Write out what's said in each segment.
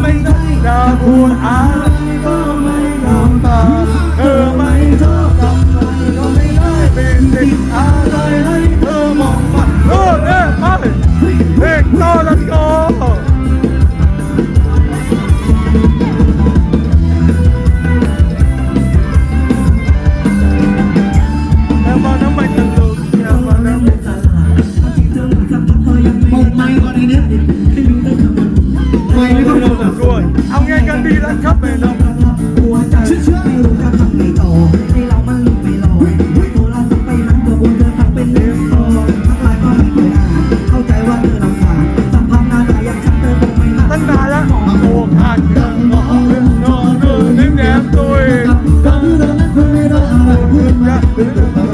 ไม่ได้ดาพูดอะไรก็ไม่ทำตาเธอไม่ชอบทำอะไรก็ไม่ได้เป็นสิ่งอะไรให้เธอมองมาเออเออไป ยเอาไงกันดีล่ะครับแม่น้องหัวใจไม่รู้จะทำไงต่อให้เรามันลุกไม่ลอยโทรศัพท์ไปนั้นกระบวนการทักเป็นเรื่องต่อทักไลน์ก็ไม่เคยอ่านเข้าใจว่าเธอลำบากสัมพันธ์นานอย่างฉันเธอคงไม่ตั้งนานแล้วโอ้ขาดเงินนอนเนิ่มแนมตัวเองทำให้เรานั้นเคยไม่ได้อะไรเพื่อนมาเป็นเรื่อง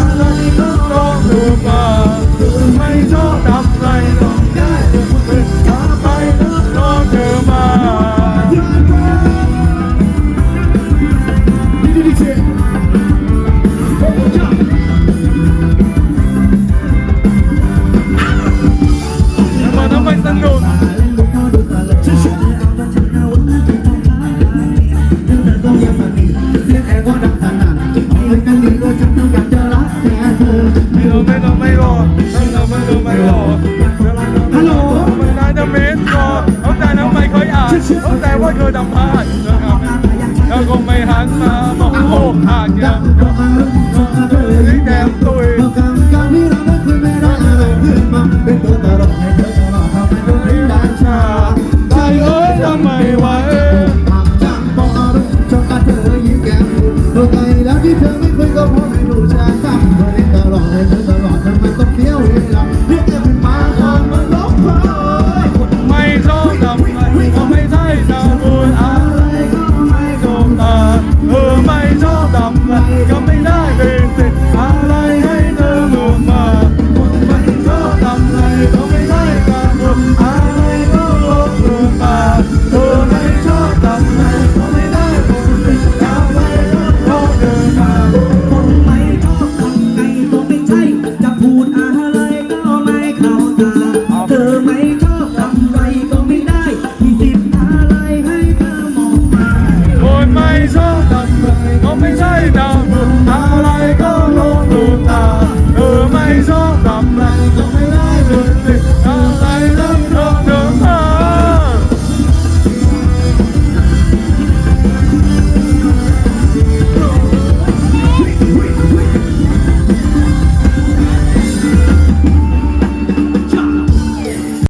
ว่ดังสนั่นไม่กันดีเราฉันต้อยากจะรักแต่เอไม่รู้ไม่รู้ไม่รู้ไม่รู้ไม่รู้